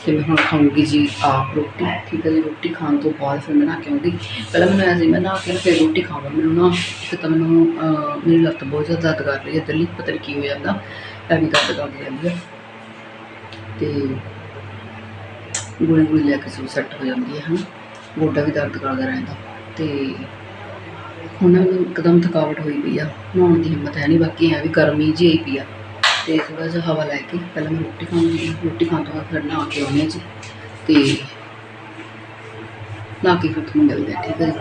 ਤੇ ਮੈਂ ਹੁਣ ਖਾਊਂਗੀ ਜੀ ਆਪ ਰੋਟੀ, ਠੀਕ ਹੈ ਜੀ। ਰੋਟੀ ਖਾਣ ਤੋਂ ਬਾਅਦ ਫਿਰ ਮੈਂ ਨਹਾ ਕੇ ਆਉਂਗੀ ਪਹਿਲਾਂ ਮੈਨੂੰ ਐਂ ਸੀ, ਮੈਂ ਨਹਾ ਕੇ ਫਿਰ ਰੋਟੀ ਖਾਵਾਂ, ਮੈਨੂੰ ਨਾ ਫਿਰ ਤਾਂ ਮੈਨੂੰ ਮੇਰੀ ਲੱਤ ਬਹੁਤ ਜ਼ਿਆਦਾ ਦਰਦ ਕਰ ਰਹੀ ਹੈ ਦਿੱਲੀ ਪਤਾ ਨਹੀਂ ਕੀ ਹੋ ਜਾਂਦਾ। ਐਵੇਂ ਦਰਦ ਕਰਦੀ ਰਹਿੰਦੀ ਹੈ ਤੇ ਗੋਲੀ ਗੋਲੀ ਲੈ ਕੇ ਸੋ ਸੈੱਟ ਹੋ ਜਾਂਦੀ ਹੈ ਹਨਾ। ਗੋਡਾ ਵੀ ਦਰਦ ਕਰਦਾ ਰਹਿੰਦਾ। ਤੇ ਹੁਣ ਨਾ ਮੈਨੂੰ ਇੱਕਦਮ ਥਕਾਵਟ ਹੋਈ ਪਈ ਆ। ਨਹਾਉਣ ਦੀ ਹਿੰਮਤ ਹੈ ਨਹੀਂ ਬਾਕੀ ਐ ਵੀ ਗਰਮੀ ਜਿਹੀ ਆਈ ਪਈ ਆ। ਤੇ ਥੋੜਾ ਜਿਹਾ ਹਵਾ ਲੈ ਕੇ ਪਹਿਲਾਂ ਮੈਂ ਰੋਟੀ ਖਾਵਾਂਗੀ ਰੋਟੀ ਖਾਣ ਤੋਂ ਬਾਅਦ ਫਿਰ ਨਹਾ ਕੇ ਆਉਂਦੇ ਜੀ ਤੇ ਨਹਾ ਕੇ ਫਿਰ ਤੁਹਾਨੂੰ ਮਿਲਦੇ ਆ, ਠੀਕ ਹੈ ਜੀ।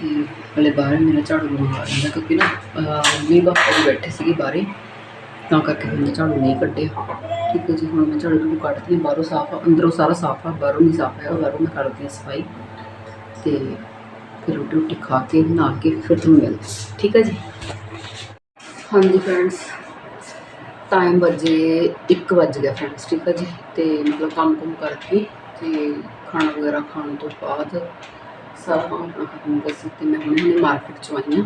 ਤੇ ਹਲੇ ਬਾਹਰ ਮੇਰਾ ਝਾੜੂ ਲਗਾ ਰਹਿੰਦਾ ਕਿਉਂਕਿ ਨਾ ਮੰਮੀ ਪਾਪਾ ਵੀ ਬੈਠੇ ਸੀਗੇ ਬਾਹਰੇ, ਤਾਂ ਕਰਕੇ ਫਿਰ ਮੈਂ ਝਾੜੂ ਨਹੀਂ ਕੱਢਿਆ। ਠੀਕ ਹੈ ਜੀ, ਹੁਣ ਮੈਂ ਝਾੜੂ ਨੂੰ ਕੱਢਦੀ ਹਾਂ? ਬਾਹਰੋਂ ਸਾਫ਼ ਆ, ਅੰਦਰੋਂ ਸਾਰਾ ਸਾਫ਼ ਆ, ਬਾਹਰੋਂ ਨਹੀਂ ਸਾਫ਼ ਹੈਗਾ, ਬਾਹਰੋਂ ਮੈਂ ਕਰਦੀ ਹਾਂ ਸਫ਼ਾਈ। ਤੇ ਫਿਰ ਰੋਟੀ ਰੋਟੀ ਖਾ ਕੇ, ਨਹਾ ਕੇ ਫਿਰ ਤੁਹਾਨੂੰ ਮਿਲਦੇ ਠੀਕ ਹੈ ਜੀ? ਹਾਂਜੀ ਫਰੈਂਡਸ ਟਾਈਮ ਵਜੇ 1 ਵਜ ਗਿਆ ਫਰੈਂਡਸ ਠੀਕ ਹੈ ਜੀ? ਤੇ ਮਤਲਬ ਕੰਮ ਕੁਮ ਕਰਕੇ ਤੇ ਖਾਣਾ ਵਗੈਰਾ ਖਾਣ ਤੋਂ ਬਾਅਦ ਸਾਰਾ ਕੰਮ ਖਤਮ ਸੀ ਤੇ ਮੈਂ ਹੁਣੇ ਹੁਣੇ ਮਾਰਕੀਟ ਚ ਆਈ ਹਾਂ।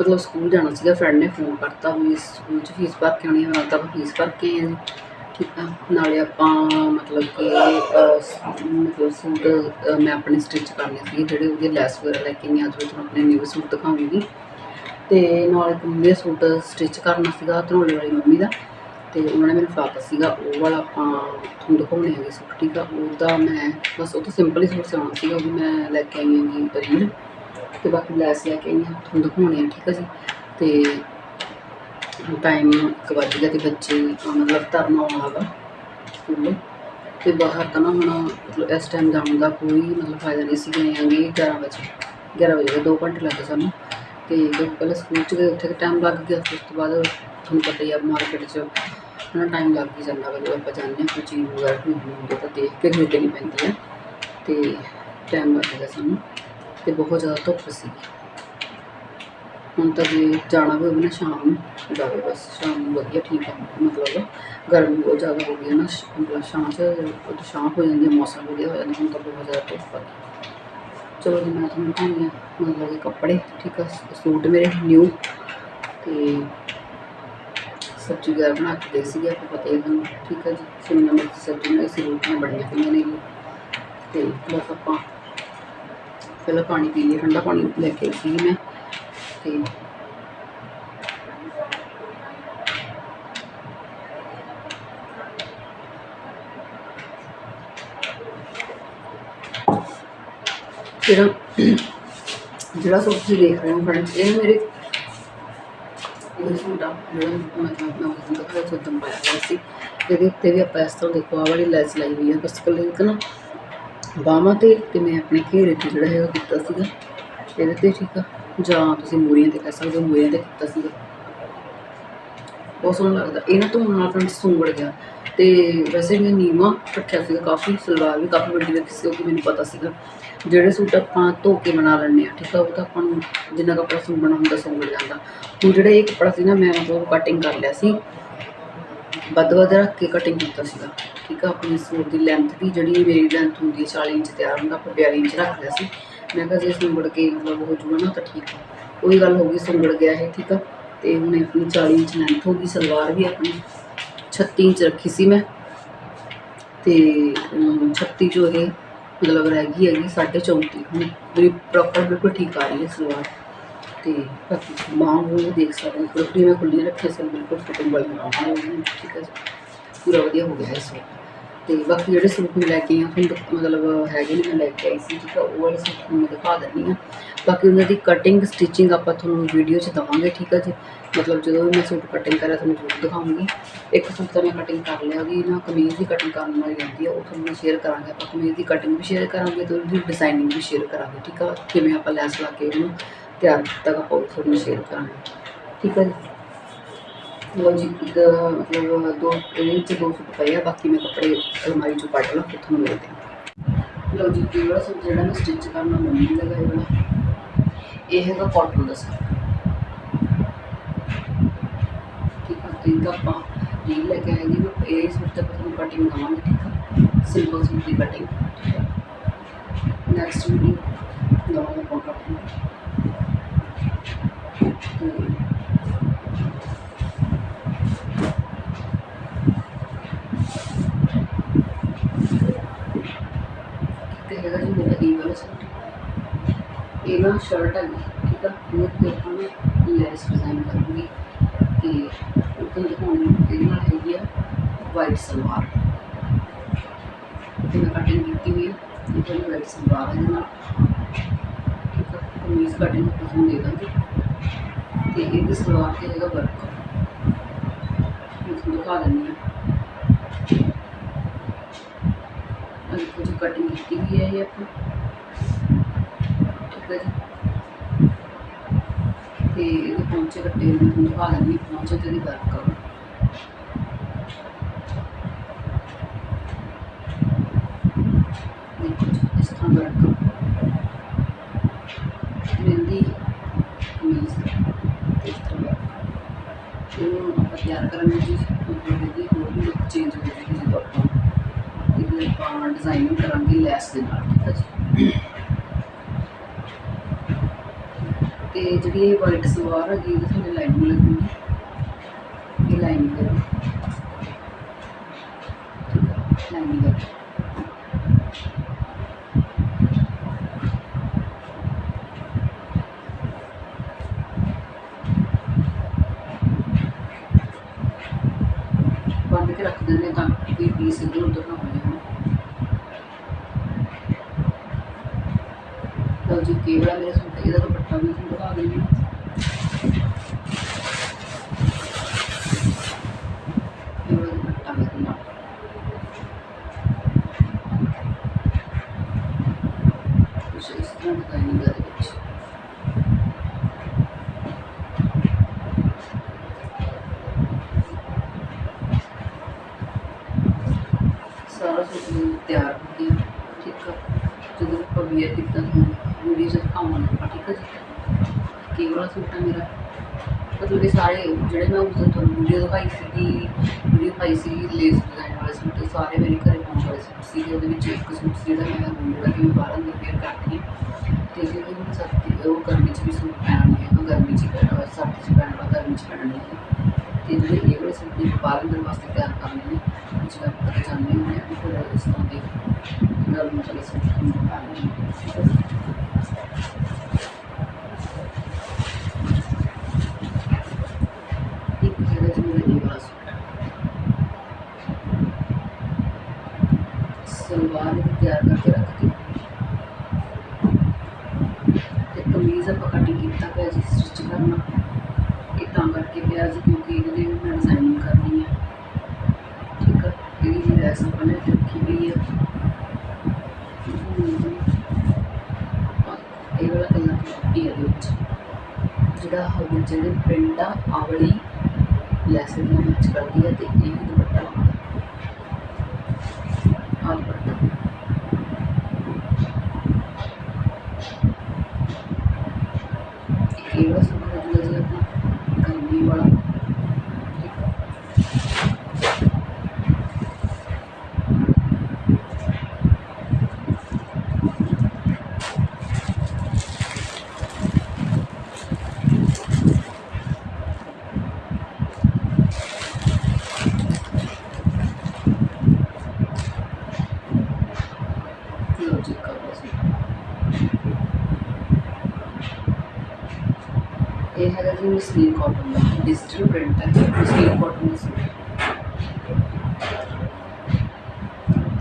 ਮਤਲਬ ਸਕੂਲ ਜਾਣਾ ਸੀਗਾ ਫਰੈਂਡ ਨੇ ਫੋਨ ਕਰਤਾ ਵੀ ਸਕੂਲ ਚ ਫੀਸ ਭਰ ਕੇ ਆਉਣੀ ਹੈ ਤਾਂ ਫੀਸ ਭਰ ਕੇ ਆਏ ਠੀਕ ਆ, ਨਾਲੇ ਆਪਾਂ ਮਤਲਬ ਕਿ ਮਤਲਬ ਸੂਟ ਮੈਂ ਆਪਣੇ ਸਟਿਚ ਕਰਨੇ ਸੀ, ਜਿਹੜੇ ਉਹਦੇ ਲੈਸ ਵਗੈਰਾ ਲੈ ਕੇ ਨਹੀਂ ਅੱਜ ਮੈਂ ਤੁਹਾਨੂੰ ਆਪਣੇ ਨਿਊ ਸੂਟ ਦਿਖਾਉਂਗੀ। ਤੇ ਨਾਲ ਇੱਕ ਮੰਮੀ ਸੂਟ ਸਟਿਚ ਕਰਨਾ ਸੀਗਾ, ਧਨੌਲੇ ਵਾਲੀ ਮੰਮੀ ਦਾ। ਤੇ ਉਹਨਾਂ ਨੇ ਮੈਨੂੰ ਫੜਾਤਾ ਸੀਗਾ, ਉਹ ਵਾਲਾ ਆਪਾਂ ਤੁਹਾਨੂੰ ਦਿਖਾਉਣੇ ਹੈਗੇ ਸੂਟ, ਠੀਕ ਆ? ਉਹਦਾ ਮੈਂ ਬਸ ਉਹ ਤਾਂ ਸਿੰਪਲ ਹੀ ਸੂਟ ਸਿਉਣਾ ਸੀਗਾ, ਉਹ ਵੀ ਮੈਂ ਲੈ ਕੇ ਆਈ ਹਾਂ ਰੀਲ ਤੇ ਬਾਕੀ ਲੈਸ ਲੈ ਕੇ ਆਈ ਹਾਂ ਤੁਹਾਨੂੰ ਦਿਖਾਉਣੇ ਆ, ਠੀਕ ਆ ਜੀ? ਤੇ ਟਾਈਮ ਇੱਕ ਵੱਜ ਗਿਆ ਤੇ ਬੱਚੇ ਮਤਲਬ ਧਰਨ ਆਉਣ ਵਾਲਾ ਸਕੂਲੋਂ, ਤੇ ਬਾਹਰ ਤਾਂ ਨਾ ਹੁਣ ਮਤਲਬ ਇਸ ਟਾਈਮ ਜਾਣ ਦਾ ਕੋਈ ਮਤਲਬ ਫਾਇਦਾ ਨਹੀਂ ਸੀ ਗਏ ਆਂਗੇ 11 ਵਜੇ 11 ਵਜੇ ਦੇ 2 ਘੰਟੇ ਲੱਗੇ ਸਾਨੂੰ, ਤੇ ਜਦੋਂ ਪਹਿਲਾਂ ਸਕੂਲ ਚ ਗਏ, ਉੱਥੇ ਟਾਈਮ ਲੱਗ ਗਿਆ ਫਿਰ ਉਸ ਤੋਂ ਬਾਅਦ ਤੁਹਾਨੂੰ ਪਤਾ ਹੀ ਆ ਮਾਰਕੀਟ 'ਚ ਨਾ ਟਾਈਮ ਲੱਗ ਹੀ ਜਾਂਦਾ ਵਾ ਜਦੋਂ ਆਪਾਂ ਜਾਂਦੇ ਹਾਂ, ਕੋਈ ਚੀਜ਼ ਵਗੈਰਾ ਖਰੀਦਣੀ ਹੁੰਦੀ ਤਾਂ ਦੇਖ ਕੇ ਖਰੀਦਣੀ ਪੈਂਦੀ ਹੈ ਅਤੇ ਟਾਈਮ ਲੱਗ ਗਿਆ ਸਾਨੂੰ ਅਤੇ ਬਹੁਤ ਜ਼ਿਆਦਾ ਧੁੱਪ ਸੀ ਹੁਣ ਤਾਂ ਜੇ ਜਾਣਾ ਵੀ ਹੋਵੇ ਨਾ ਸ਼ਾਮ ਨੂੰ, ਜਾਵੇ ਬਸ, ਸ਼ਾਮ ਨੂੰ ਵਧੀਆ ਠੀਕ ਹੈ, ਮਤਲਬ ਗਰਮੀ ਬਹੁਤ ਜ਼ਿਆਦਾ ਹੋ ਗਈ ਹੈ ਨਾ, ਸ਼- ਮਤਲਬ ਸ਼ਾਮ 'ਚ ਉਦੋਂ ਸ਼ਾਮ ਹੋ ਜਾਂਦੀ ਹੈ, ਮੌਸਮ ਵਧੀਆ ਹੋ ਜਾਂਦਾ, ਹੁਣ ਤਾਂ ਬਹੁਤ ਜ਼ਿਆਦਾ ਧੁੱਪ ਹੈ ਚਲੋ ਜੀ, ਮੈਂ ਤੁਹਾਨੂੰ ਦਿਖਾਉਂਦੀ ਹਾਂ, ਮਤਲਬ ਕਿ ਕੱਪੜੇ, ਠੀਕ ਆ, ਸੂਟ ਮੇਰੇ ਨਿਊ ਅਤੇ ਸਬਜ਼ੀ ਵਗੈਰਾ ਬਣਾ ਕੇ ਦੇ ਸੀਗੇ, ਆਪਾਂ ਪਤਾ ਹੀ ਠੀਕ ਹੈ ਜੀ, ਸ਼ਿਮਲਾ ਮਿਰਚ ਸਬਜ਼ੀ ਬਣਾਈ ਸੀ, ਰੋਟੀਆਂ ਬੜੀਆਂ ਪਈਆਂ ਨੇ ਤੇ ਬਸ ਆਪਾਂ ਪਹਿਲਾਂ ਪਾਣੀ ਪੀ ਲਿਆ ਠੰਡਾ ਪਾਣੀ ਲੈ ਕੇ ਸੀ ਮੈਂ, ਤੇ ਜਿਹੜਾ ਜਿਹੜਾ ਸੂਟ ਦੇਖ ਰਹੇ ਹੋ, ਫਰੈਂਡਸ, ਇਹ ਮੇਰੇ ਇਹ ਸੂਟ, ਜਿਹੜਾ ਮੈਂ ਤੁਹਾਨੂੰ ਮੈਂ ਤੁਹਾਨੂੰ ਦਿਖਾਇਆ ਸੀ ਉਦੋਂ ਸੀ, ਇਹਦੇ ਉੱਤੇ ਵੀ ਆਪਾਂ ਇਸ ਤਰ੍ਹਾਂ ਦੇਖੋ, ਆਹ ਵਾਲੀ ਲੈਸ ਲਾਈ ਹੋਈ ਹੈ ਬਸ ਕੱਲੇ ਇੱਕ ਨਾ ਬਾਹਾਂ ਤੇ ਤੇ ਮੈਂ ਆਪਣੇ ਘੇਰੇ ਤੇ ਜਿਹੜਾ ਹੈ ਉਹ ਕੀਤਾ ਸੀਗਾ। ਇਹਦੇ ਤੇ ਠੀਕ ਆ। ਜਾਂ ਤੁਸੀਂ ਮੂਰੀਆਂ ਤੇ ਕਰ ਸਕਦੇ ਹੋ, ਮੂਰੀਆਂ ਤੇ ਕੀਤਾ ਸੀਗਾ। ਬਹੁਤ ਸੋਹਣਾ ਲੱਗਦਾ। ਇਹਨਾਂ ਧੋਣ ਨਾਲ ਫਰੈਂਡਸ ਸੁੰਗੜ ਗਿਆ। ਤੇ ਵੈਸੇ ਮੈਂ ਨੀਵਾ ਰੱਖਿਆ ਸੀਗਾ ਕਾਫੀ, ਸਲਵਾਰ ਵੀ ਕਾਫੀ ਵੱਡੀ ਰੱਖੀ ਸੀ, ਉਹ ਕਿਉਂਕਿ ਮੈਨੂੰ ਪਤਾ ਸੀਗਾ। ਜਿਹੜੇ ਸੂਟ ਆਪਾਂ ਧੋ ਕੇ ਬਣਾ ਲੈਂਦੇ ਆ ਠੀਕ ਆ, ਉਹ ਤਾਂ ਆਪਾਂ ਨੂੰ ਜਿੰਨਾ ਕੱਪੜਾ ਸੁੰਗਣਾ ਹੁੰਦਾ ਸੁੰਗੜ ਜਾਂਦਾ। ਹੁਣ ਜਿਹੜਾ ਇਹ ਕੱਪੜਾ ਸੀ ਨਾ, ਮੈਂ ਮਤਲਬ ਕਟਿੰਗ ਕਰ ਲਿਆ ਸੀ। ਵੱਧ ਵੱਧ ਰੱਖ ਕੇ ਕਟਿੰਗ ਕੀਤਾ ਸੀਗਾ, ਠੀਕ ਆ, ਆਪਣੀ ਸੂਟ ਦੀ ਲੈਂਥ ਵੀ ਜਿਹੜੀ ਮੇਰੀ ਲੈਂਥ ਹੁੰਦੀ ਹੈ 40 ਇੰਚ ਤਿਆਰ ਹੁੰਦਾ, ਆਪਾਂ 42 ਇੰਚ ਰੱਖ ਲਿਆ ਸੀ। ਮੈਂ ਕਿਹਾ ਜੇ ਸੁੰਗੜ ਕੇ ਮਤਲਬ ਹੋ ਜੂਗਾ ਨਾ, ਤਾਂ ਠੀਕ ਆ। ਉਹੀ ਗੱਲ ਹੋ ਗਈ, ਸੁੰਗੜ ਗਿਆ ਇਹ, ਠੀਕ ਆ। ਤੇ ਹੁਣ ਆਪਣੀ 40 ਇੰਚ ਲੈਂਥ ਹੋ ਗਈ ਸਲਵਾਰ ਵੀ ਆਪਣੀ 36 ਇੰਚ ਰੱਖੀ ਸੀ ਮੈਂ। ਤੇ ਅਮ, 36 ਜੋ ਇਹ ਮਤਲਬ ਰਹਿ ਗਈ ਹੈਗੀ 34.5 ਹੁਣ। ਮੇਰੀ ਪ੍ਰੋਪਰ ਬਿਲਕੁਲ ਠੀਕ ਆ ਰਹੀ ਹੈ ਸਲਵਾਰ। ਤੇ ਬਾਕੀ ਬਾਹਾਂ ਉਹ ਵੀ ਦੇਖ ਸਕਦੇ ਹੋ ਪ੍ਰੋਪਰ ਮੈਂ ਖੁੱਲੀਆਂ ਰੱਖੀਆਂ ਸਨ ਬਿਲਕੁਲ ਫਿਟਿੰਗ ਵਾਲੀ ਬਾਹਾਂ ਠੀਕ ਹੈ ਜੀ। ਪੂਰਾ ਵਧੀਆ ਹੋ ਗਿਆ ਇਸ ਵਾਰ। ਤੇ ਬਾਕੀ ਜਿਹੜੇ ਸੂਟ ਮੈਂ ਲੈ ਕੇ ਆ ਤੁਹਾਨੂੰ ਮਤਲਬ ਹੈਗੇ ਨੇ ਮੈਂ ਲੈ ਕੇ ਆਈ ਸੀ, ਠੀਕ ਆ, ਉਹ ਵਾਲੇ ਸੂਟ ਤੁਹਾਨੂੰ ਮੈਂ ਦਿਖਾ ਦਿੰਦੀ ਹਾਂ। ਬਾਕੀ ਉਹਨਾਂ ਦੀ ਕਟਿੰਗ ਸਟਿਚਿੰਗ ਆਪਾਂ ਤੁਹਾਨੂੰ ਵੀਡੀਓ 'ਚ ਦਵਾਂਗੇ, ਠੀਕ ਆ ਜੀ। ਮਤਲਬ ਜਦੋਂ ਵੀ ਮੈਂ ਸੂਟ ਕਟਿੰਗ ਕਰਿਆ ਤੁਹਾਨੂੰ ਜ਼ਰੂਰ ਦਿਖਾਉਂਗੀ ਇੱਕ ਸੂਟ ਤਾਂ ਮੈਂ ਕਟਿੰਗ ਕਰ ਲਿਆ ਉਹਦੀ ਨਾ ਕਮੀਜ਼ ਦੀ ਕਟਿੰਗ ਕਰਨ ਵਾਲੀ ਜਾਂਦੀ ਆ, ਉਹ ਤੁਹਾਨੂੰ ਮੈਂ ਸ਼ੇਅਰ ਕਰਾਂਗੇ। ਆਪਾਂ ਕਮੀਜ਼ ਦੀ ਕਟਿੰਗ ਵੀ ਸ਼ੇਅਰ ਕਰਾਂਗੇ, ਤੇ ਉਹਦੀ ਡਿਜ਼ਾਈਨਿੰਗ ਵੀ ਸ਼ੇਅਰ ਕਰਾਂਗੇ, ਠੀਕ ਆ। ਕਿਵੇਂ ਆਪਾਂ ਲੈਸ ਲਾ ਕੇ ਉਹਨੂੰ ਤਿਆਰ ਕੀਤਾ, ਆਪਾਂ ਉਹ ਤੁਹਾਨੂੰ ਸ਼ੇਅਰ ਕਰਾਂਗੇ, ਠੀਕ ਆ ਜੀ। ਲਓ ਜੀ ਮਤਲਬ ਦੋ, ਇਹਦੇ ਵਿੱਚ ਦੋ ਸੂਟ ਪਏ ਆ, ਬਾਕੀ ਮੈਂ ਕੱਪੜੇ ਅਲਮਾਰੀ ਚੋਂ ਕੱਢ ਲਾਂ ਫਿਰ ਤੁਹਾਨੂੰ ਮਿਲਦੇ ਹਾਂ ਲਓ ਜੀ, ਇਹ ਵਾਲਾ ਸੂਟ ਜਿਹੜਾ ਮੈਂ ਸਟਿਚ ਕਰਨਾ ਮੰਮੀ ਨੇ ਲਗਾਇਆ ਵਾਲਾ ਇਹ ਹੈਗਾ ਕਾਟਨ ਦਾ ਸੂਟ। ਠੀਕ ਆ, ਤੇ ਇਹਦਾ ਆਪਾਂ ਰੀਲ ਲੈ ਕੇ ਆਏ ਜੀ ਇਹ ਸੂਟ ਤੇ ਤੁਹਾਨੂੰ ਕਟਿੰਗ ਦਵਾਂਗੇ, ਠੀਕ ਆ? ਸਿੰਪਲ ਸੂਟ ਦੀ ਕਟਿੰਗ ਨੈਕਸਟ ਵੀਡੀਓ, ਦਵਾਂਗੇ ਆਪਾਂ ਕਟਿੰਗ ਤੇ ਹੈਗਾ ਜੀ ਮੇਰਾ ਇਹ ਵਾਲਾ ਸੂਟ ਇਹ ਨਾ ਸ਼ਰਟ ਹੈ ਠੀਕ ਆ ਇਹ ਤੇ ਆਪਾਂ ਨਾ ਲੈਸ ਡਿਜ਼ਾਈਨ ਕਰਾਂਗੇ ਤੇ ਉਹ ਦਿਖਾਉਣੀ ਇਹਦੇ ਨਾਲ ਹੈਗੀ ਆ ਵਾਈਟ ਸਲਵਾਰ ਤੇ ਮੈਂ ਕਟਿੰਗ ਕੀਤੀ ਹੋਈ ਹੈ ਇਹ ਵਾਲੀ ਵਾਈਟ ਸਲਵਾਰ ਹੈ ਇਹਦੇ ਨਾਲ ਠੀਕ ਆ ਕਮੀਜ਼ ਕਟਿੰਗ ਤੁਹਾਨੂੰ ਦੇ ਦਾਂਗੇ ਤੇ ਇਹਦੀ ਸਲਵਾਰ ਤੇ ਹੈਗਾ ਵਰਕ ਮੈਂ ਤੁਹਾਨੂੰ ਦਿਖਾ ਦਿੰਦੀ ਹਾਂ ਅਜੀ ਕੁਝ ਕਟਿੰਗ ਕੀਤੀ ਹੋਈ ਹੈ। ਇਹ ਆਪਾਂ ਠੀਕ ਹੈ ਜੀ ਤੇ ਇਹਦੇ ਪਹੁੰਚੇ ਕੱਟੇ ਹੋਏ ਮੈਂ ਤੁਹਾਨੂੰ ਦਿਖਾ ਦਿੰਦੀ ਹਾਂ ਪਹੁੰਚੇ ਤੇ ਦੀ ਵਰਕ ਆ ਦੇਖੋ ਜੀ ਇਸ ਤਰ੍ਹਾਂ ਵਰਕ ਮਿਲਦੀ ਕਮੀਜ਼ ਇਸ ਤਰ੍ਹਾਂ work। ਇਹਨੂੰ ਆਪਾਂ ਤਿਆਰ ਕਰਾਂਗੇ ਜੀ ਮਤਲਬ ਇਹਦੀ ਹੋਰ ਵੀ ਲੁੱਕ ਚੇਂਜ ਹੋ ਜਾਏਗੀ ਜਦੋਂ ਆਪਾਂ ਇਹਦੇ ਆਪਾਂ ਡਿਜ਼ਾਈਨਿੰਗ ਕਰਾਂਗੇ ਲੈਸ ਦੇ ਨਾਲ ਠੀਕ ਹੈ ਜੀ ਤੇ ਜਿਹੜੀ ਇਹ ਵਾਈਟ ਸਲਵਾਰ ਹੈਗੀ ਇਹਦੇ ਥੱਲੇ ਲਾਈਨਿੰਗ ਲੱਗੂਗੀ ਇਹ ਲਾਈਨਿੰਗ ਹੈ ਠੀਕ ਹੈ ਲਾਈਨਿੰਗ ਹੈ ਕੇ ਰੱਖ ਦਿੰਦੇ ਤਾਂ ਕਿ ਪੀਸ ਇੱਧਰ ਉੱਧਰ ਨਾ ਹੋ ਜਾਣ ਲਓ ਜੀ, ਕੇਵਲਾ ਮੇਰੇ ਸੂਟ, ਇਹਦਾ ਦੁਪੱਟਾ ਵੀ ਦਿਖਾ ਦਿੰਦੀ ਹਾਂ ਕੇਵਲਾ ਦੁਪੱਟਾ ਵੀ ਦਿਖਾ ਕੁਛ ਇਸ ਤਰ੍ਹਾਂ ਡਿਜ਼ਾਈਨਿੰਗ ਦੇ ਵਿੱਚ ਸਾਰਾ ਸੂਟ ਨੂੰ ਤਿਆਰ ਹੋ ਗਿਆ ਠੀਕ ਆ ਜਦੋਂ ਆਪਾਂ ਵੀਅਰ ਕੀਤਾ ਤਾਂ ਵੀਡੀਓ ਚ ਦਿਖਾਵਾਂਗੇ ਠੀਕ ਹੈ ਜੀ? ਕੀ ਵਾਲਾ ਸੂਟ ਹੈ ਮੇਰਾ ਮਤਲਬ ਇਹ ਸਾਰੇ ਜਿਹੜੇ ਮੈਂ ਉਸ ਦਿਨ ਤੁਹਾਨੂੰ ਵੀਡੀਓ ਦਿਖਾਈ ਸੀਗੀ ਵੀਡੀਓ ਪਾਈ ਸੀ ਲੇਸ ਡਿਜ਼ਾਈਨ ਵਾਲੇ ਸੂਟ ਸਾਰੇ ਮੇਰੇ ਘਰੇ ਪਾਉਣ ਵਾਲੇ ਸੂਟ ਸੀਗੇ, ਉਹਦੇ ਵਿੱਚ ਇੱਕ ਸੂਟ ਸੀ ਜਿਹੜਾ ਮੈਂ ਹੁਣ ਜਿਹੜਾ ਕਿ ਬਾਹਰ ਅੰਦਰ ਵੇਅਰ ਕਰਦੀ ਹਾਂ। ਤੇ ਜਿਹੜੇ ਹੁਣ ਸਰਦੀ ਉਹ ਗਰਮੀ 'ਚ ਵੀ ਸੂਟ ਪੈਣਾ ਨਹੀਂ ਹੈ ਗਰਮੀ 'ਚ ਹੀ ਪੈਣਾ ਸਰਦੀ 'ਚ ਪੈਣਾ ਗਰਮੀ 'ਚ ਪੈਣਾ ਨਹੀਂ ਹੈ ਤੇ ਜਿਹੜੇ ਇਹ ਵਾਲੇ ਸੂਟ ਬਾਹਰ ਅੰਦਰ ਵਾਸਤੇ ਤਿਆਰ ਕਰਨੇ ਨੇ ਵਿੱਚ ਮੈਂ ਪਤਾ ਜਾਂਦੇ ਹੁੰਦੇ ਆ ਕਿ ਫਿਰ ਇਸ ਤਰ੍ਹਾਂ ਦੇ ਗਰਮੀ ਵਾਲੇ ਸੂਟ ਤੁਹਾਨੂੰ ਪਾਣੇ ਨੇ ਠੀਕ ਹੈ ਇੱਕ ਜਿਹੜਾ ਜਿਵੇਂ ਇਹ ਵਾਲਾ ਸੂਟ ਹੈ ਸਲਵਾਰ ਵੀ ਤਿਆਰ ਕਰਕੇ ਰੱਖਦੀ ਤੇ ਕਮੀਜ਼ ਆਪਾਂ ਕਟਿੰਗ ਕੀਤਾ ਪਿਆ ਜੀ ਸਟਿਚ ਕਰਨਾ ਇਹ ਤਾਂ ਕਰਕੇ ਪਿਆ ਜੀ ਕਿਉਂਕਿ ਇਹਦੇ ਵੀ ਮੈਂ ਡਿਜ਼ਾਈਨਿੰਗ ਕਰਨੀ ਹੈ ਠੀਕ ਹੈ ਇਹਦੀ ਵੀ ਲੈਸ ਆਪਾਂ ਨੇ ਰੱਖੀ ਗਈ ਹੈ ਇਹ ਵਾਲਾ ਕਲਰ ਪੱਟੀ ਹੈ ਇਹਦੇ ਵਿੱਚ ਜਿਹੜਾ ਹੋਵੇ ਜਿਹੜੇ ਪਿੰਡ ਆ ਆਵਲੀ ਲੈਸ ਦੇ ਵਿੱਚ ਕਰਦੀ ਹੈ ਅਤੇ ਇਹ ਵੀ ਦੁਪੱਟਾ ਆ ਦੁਪੱਟਾ ਇਹ ਵਾਲਾ ਸੂਟ ਹੈ ਜਿਹੜਾ ਜੀ ਆਪਣਾ ਗਰਮੀ ਵਾਲਾ ਠੀਕ ਹੈ ਲਓ ਜੀ ਕਰੋ ਸੀ ਇਹ ਹੈਗਾ ਜੀ ਮਸਲੀਨ ਕਾਟਨ ਦਾ ਡਿਜੀਟਲ ਪ੍ਰਿੰਟ ਹੈ ਮਸਲੀਨ ਕਾਟਨ ਦਾ ਸੂਟ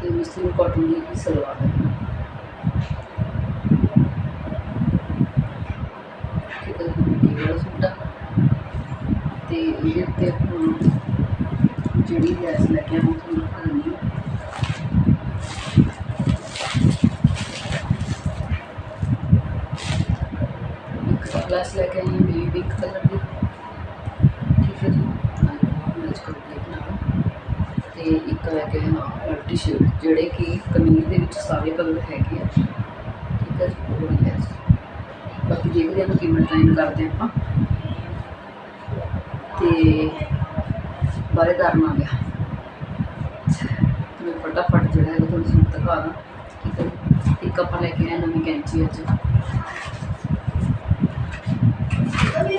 ਤੇ ਮਸਲੀਨ ਕਾਟਨ ਦੀ ਹੀ ਸਲਵਾਰ ਹੈ ਠੀਕ ਹੈ ਜੀ, ਸੂਟ ਆ। ਤੇ ਇਹਦੇ ਉੱਤੇ ਆਪਾਂ ਜਿਹੜੀ ਲੈਸ ਲੈ ਕੇ ਆਉਂ ਤੁਹਾਨੂੰ ਦਿਖਾ ਹਾਂ ਇੱਕ ਕਲਾਸ ਲੈ ਕੇ ਆਈ ਹਾਂ ਬੇਬੀ ਪਿੰਕ ਕਲਰ ਦੀ। ਠੀਕ ਹੈ ਜੀ। ਮੈਚ ਕਰਕੇ ਆਪਣਾ ਤੇ ਇੱਕ ਲੈ ਕੇ ਆਈ ਹਾਂ ਮਲਟੀ ਸ਼ੇਡ ਜਿਹੜੇ ਕਿ ਕਮੀਜ਼ ਦੇ ਵਿੱਚ ਸਾਰੇ ਕਲਰ ਹੈਗੇ ਆ ਠੀਕ ਹੈ ਜੀ ਉਹ ਹੈ ਬਾਕੀ ਦੇਖਦੇ ਹਾਂ ਕਿਵੇਂ ਡਿਜ਼ਾਈਨ ਕਰਦੇ ਆਪਾਂ। ਤੇ ਬਾਰੇ ਕਰਨ ਆ ਗਿਆ। ਮੈਂ ਫਟਾਫਟ ਜਿਹੜਾ ਹੈ ਤੁਹਾਨੂੰ ਸੂਟ ਦਿਖਾ ਦਾਂ। ਠੀਕ ਹੈ ਜੀ। ਇੱਕ ਆਪਾਂ ਲੈ ਕੇ ਆਏ ਨਵੀਂ ਕੈਂਚੀ ਅੱਜ। ਦੇਖੋ ਜੀ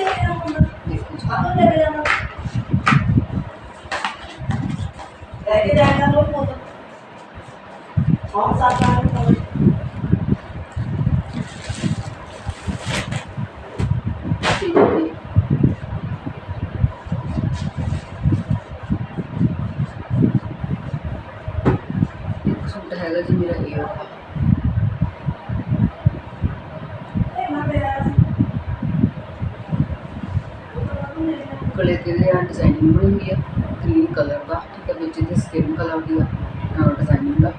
ਤੇ ਇੱਕ ਸੂਟ ਹੈਗਾ ਜੀ ਮੇਰਾ ਇਹ ਵਾਲਾ ਗਲੇ ਤੇ ਦੇ ਡਿਜ਼ਾਈਨਿੰਗ ਬਣੀ ਹੋਈ ਹੈ ਕਲਰ ਦਾ, ਠੀਕ ਹੈ ਵਿੱਚ ਇਹਦੇ ਸਕਿਨ ਕਲਰ ਦੀ ਡਿਜ਼ਾਈਨਿੰਗ ਦਾ।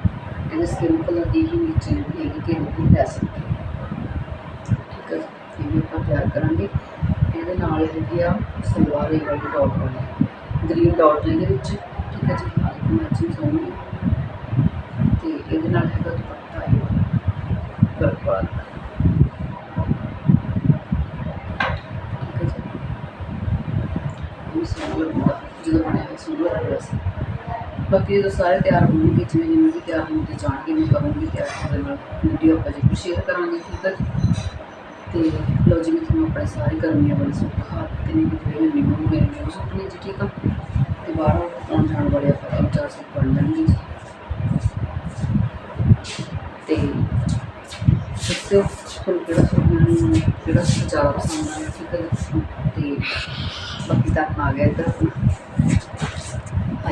ਇਹਦੇ ਸਕਿਨ ਕਲਰ ਦੀ ਹੀ ਨੀਚੇ ਜਿਹੜੀ ਹੈਗੀ ਕਿ ਇਹਦੀ ਲੈ ਸਕਦੇ ਠੀਕ ਹੈ ਇਹ ਵੀ ਆਪਾਂ ਤਿਆਰ ਕਰਾਂਗੇ। ਇਹਦੇ ਨਾਲ ਹੈਗੀ ਆ ਸਲਵਾਰ ਇਹ ਵਾਲੀ ਡਾਟ ਵਾਲੀ। ਗ੍ਰੀਨ ਡਾਟ ਇਹਦੇ ਵਿੱਚ, ਠੀਕ ਹੈ ਜੀ ਹਾਂ ਮੈਚਿੰਗ ਸੋਹਣੀ ਹੈ ਤੇ ਇਹਦੇ ਨਾਲ ਹੈਗਾ ਦੁਪੱਟਾ ਇਹ ਵਰਕ ਵਾਲਾ ਠੀਕ ਹੈ ਜੀ ਇਹ ਸੋਹਣਾ ਲੱਗਦਾ ਜਦੋਂ ਬਣਿਆ ਹੋਇਆ ਸੋਹਣਾ ਲੱਗਦਾ ਸੀ ਬਾਕੀ ਜਦੋਂ ਸਾਰੇ ਤਿਆਰ ਹੋਣਗੇ, ਜਿਵੇਂ ਜਿਵੇਂ ਵੀ ਤਿਆਰ ਹੁੰਦੇ ਜਾਣਗੇ ਮੈਂ ਕਰੂੰਗੀ ਤਿਆਰ ਉਹਦੇ ਨਾਲ। ਵੀਡੀਓ ਆਪਾਂ ਜੀ ਸ਼ੇਅਰ ਕਰਾਂਗੇ ਠੀਕ ਤੇ ਲਓ ਜੀ, ਮੈਂ ਤੁਹਾਨੂੰ ਆਪਣੇ ਸਾਰੇ ਗਰਮੀਆਂ ਵਾਲੇ ਸੂਟ ਦਿਖਾ ਦਿੱਤੇ ਨੇ ਕਿ ਜਿਹੜੇ ਨਿਊ ਮੇਰੇ ਨਿਊ ਸੂਟ ਨੇ ਜੀ, ਠੀਕ ਆ? ਤੇ ਬਾਹਰੋਂ ਆਉਣ ਜਾਣ ਵਾਲੇ ਆਪਾਂ ਤਿੰਨ ਚਾਰ ਸੂਟ ਬਣ ਜਾਣਗੇ ਜੀ। ਤੇ ਦੱਸਿਓ ਤੁਹਾਨੂੰ ਕਿਹੜਾ ਸੂਟ ਮੈਨੂੰ ਕਿਹੜਾ ਸੂਟ ਜ਼ਿਆਦਾ ਪਸੰਦ ਆਇਆ, ਠੀਕ ਹੈ ਤੇ ਬਾਕੀ ਤਾਂ ਆ ਗਿਆ ਇੱਧਰ। ਆਪਣਾ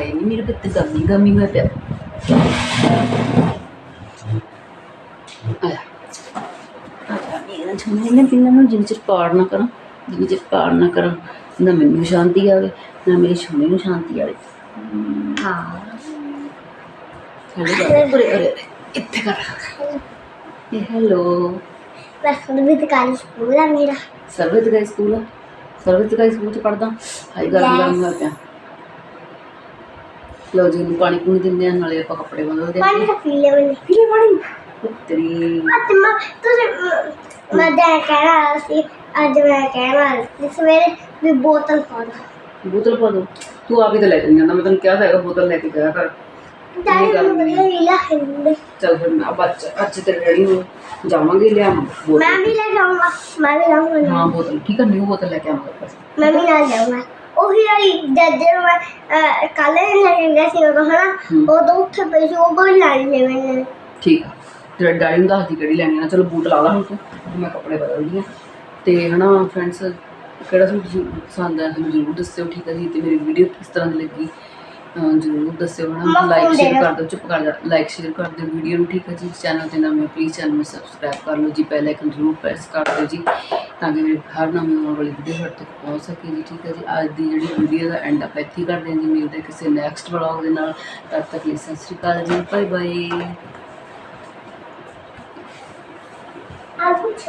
ਹਾਏ ਨੀ ਮੇਰੇ ਪੁੱਤ ਗਮੀ ਗਮੀ ਹੋਇਆ ਪਿਆ। ਮੇਰਾ ਛੋਨੇ ਨੇ ਪਿੰਨਾਂ ਨੂੰ ਜਿੰਨ ਚਿਰ ਪਾੜ ਨਾ ਕਰਾਂ ਜਿੰਨ ਚਿਰ ਪਾੜ ਨਾ ਕਰਾਂ ਨਾ ਮੈਨੂੰ ਸ਼ਾਂਤੀ ਆਵੇ ਨਾ ਮੇਰੇ। ਛੋਨੇ ਨੂੰ ਸ਼ਾਂਤੀ ਆਵੇ ਹਾਂ ਹੈਲੋ ਇੱਥੇ ਕਰ ਇਹ ਕਾਲੀ ਸਕੂਲ ਆ ਮੇਰਾ ਸਕੂਲ ਆ ਚ ਪੜਦਾ ਹਾਈ ਗਰਮ ਗਰਮ ਹੋਇਆ ਪਿਆ। ਲਓ ਜੀ ਇਹਨੂੰ ਪਾਣੀ ਪੂਣੀ ਦਿੰਦੇ ਆ ਨਾਲੇ ਆਪਾਂ ਕੱਪੜੇ ਬਦਲਦੇ ਆ ਪਾਣੀ ਦਾ ਪੀ ਲੈ ਮੈਨੇ ਪੀਲੇ ਪਾਣੀ ਤੇਰੀ ਅੱਜ ਮੈਂ ਤੁਸੀਂ ਮ- ਮੈਂ ਤਾਂ ਇਹ ਕਹਿਣਾ ਸੀ ਅੱਜ ਮੈਂ ਕਹਿਣਾ ਸੀ ਸਵੇਰੇ ਵੀ ਬੋਤਲ ਪਾ ਦੋ ਬੋਤਲ ਪਾ ਦੋ ਤੂੰ ਆਪ ਹੀ ਤਾਂ ਲੈ ਕੇ ਜਾਂਦਾ ਮੈਂ ਤੈਨੂੰ ਕਿਹਾ ਤਾਂ ਹੈਗਾ ਬੋਤਲ ਲੈ ਕੇ ਜਾਇਆ ਕਰ ਡੈਡੀ ਗੱਲ ਨੂੰ ਨਹੀਂ। ਵਧੀਆ ਹੀਲਾ ਹੁੰਦੇ ਚੱਲ ਫਿਰ ਮੈਂ अब ਅੱਜ ਅੱਜ ਤੇਰੇ ਡੈਡੀ ਨੂੰ ਜਾਵਾਂਗੇ ਲਿਆ ਬੋਤਲ ਮੈਂ ਵੀ ਲੈ ਜਾਊਂਗਾ ਮੈਂ ਵੀ ਜਾਊਂਗਾ ਹਾਂ ਬੋਤਲ ਠੀਕ ਹੈ ਨਿਊ ਬੋਤਲ ਲੈ ਕੇ ਆਵਾਂਗੇ ਬਸ ਮੈਂ ਵੀ ਨਾਲ ਜਾਊਂਗਾ ਉਹੀ ਵਾਲੀ ਜੱਜਰ ਮੈਂ ਕੱਲ ਲੈ ਕੇ ਗਿਆ ਸੀ ਉਹ ਹਨਾ? ਤਾਂ ਉੱਥੇ ਪਈ ਸੀ ਉਹ ਕੋਈ ਲੈਣੀ ਸੀ ਮੈਨੇ ਠੀਕ ਆ। ਤੇਰੇ ਡੈਡੀ ਨੂੰ ਦੱਸਦੀ ਕਿਹੜੀ ਲੈਣੀ ਆ ਨਾ ਚਲੋ ਬੂਟ ਲਾ ਲਾ ਹੁਣ ਤੂੰ ਮੈਂ ਕੱਪੜੇ ਬਦਲਦੀ ਆ। ਤੇ ਹਨਾ ਫਰੈਂਡਸ ਕਿਹੜਾ ਸੂਟ ਪਸੰਦ ਆਇਆ ਤੁਹਾਨੂੰ ਜ਼ਰੂਰ ਦੱਸਿਓ ਠੀਕ ਹੈ ਜੀ ਤੇ ਮੇਰੀ ਵੀਡੀਓ ਕਿਸ ਤਰ੍ਹਾਂ ਦੀ ਲੱਗੀ। ਜਰੂਰ ਦੱਸਿਓ ਨਾ ਲਾਈਕ ਸ਼ੇਅਰ ਕਰ ਦਿਓ ਚੁੱਪ ਕਰ ਜਾ ਲਾਈਕ ਸ਼ੇਅਰ ਕਰ ਦਿਓ ਵੀਡੀਓ ਨੂੰ ਠੀਕ ਹੈ ਜੀ? ਚੈਨਲ ਤੇ ਨਵੇਂ ਪਲੀਜ਼ ਚੈਨਲ ਨੂੰ ਸਬਸਕ੍ਰਾਈਬ ਕਰ ਲਓ ਜੀ ਬੈਲ ਇੱਕ ਜਰੂਰ ਪ੍ਰੈਸ ਕਰ ਦਿਓ ਜੀ ਤਾਂ ਕਿ ਮੇਰੇ ਹਰ ਨਵੀਂ ਆਉਣ ਵਾਲੀ ਵੀਡੀਓ ਤੁਹਾਡੇ ਤੱਕ ਪਹੁੰਚ ਸਕੇ ਜੀ ਠੀਕ ਹੈ ਜੀ? ਅੱਜ ਦੀ ਜਿਹੜੀ ਵੀਡੀਓ ਦਾ ਐਂਡ ਅਪ ਇੱਥੇ ਕਰਦੇ ਹਾਂ ਜੀ ਮਿਲਦੇ ਕਿਸੇ ਨੈਕਸਟ ਵਲੌਗ ਦੇ ਨਾਲ। ਤਦ ਤੱਕ ਲਈ ਸਤਿ ਸ਼੍ਰੀ ਅਕਾਲ ਜੀ ਬਾਏ ਬਾਏ ਆ ਕੁਛ